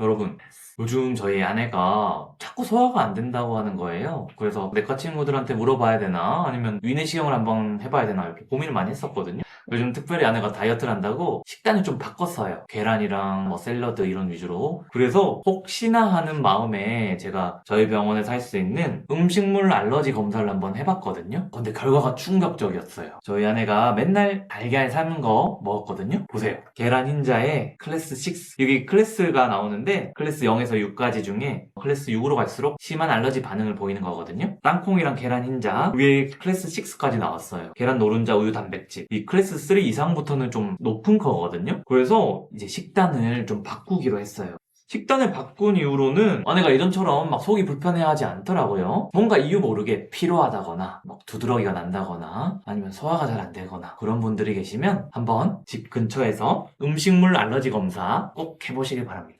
여러분, 요즘 저희 아내가 자꾸 소화가 안 된다고 하는 거예요. 그래서 내과 친구들한테 물어봐야 되나? 아니면 위내시경을 한번 해봐야 되나? 이렇게 고민을 많이 했었거든요. 요즘 특별히 아내가 다이어트를 한다고 식단을 좀 바꿨어요. 계란이랑 뭐 샐러드 이런 위주로. 그래서 혹시나 하는 마음에 제가 저희 병원에서 할 수 있는 음식물 알러지 검사를 한번 해봤거든요. 근데 결과가 충격적이었어요. 저희 아내가 맨날 달걀 삶은 거 먹었거든요. 보세요. 계란 흰자에 클래스 6. 여기 클래스가 나오는데 클래스 0에서 6까지 중에 클래스 6으로 갈수록 심한 알러지 반응을 보이는 거거든요. 땅콩이랑 계란 흰자 위에 클래스 6까지 나왔어요. 계란 노른자 우유 단백질. 이 클래스 3 이상부터는 좀 높은 거거든요. 그래서 이제 식단을 좀 바꾸기로 했어요. 식단을 바꾼 이후로는 아내가 예전처럼 막 속이 불편해하지 않더라고요. 뭔가 이유 모르게 피로하다거나 막 두드러기가 난다거나 아니면 소화가 잘 안 되거나 그런 분들이 계시면 한번 집 근처에서 음식물 알러지 검사 꼭 해보시길 바랍니다.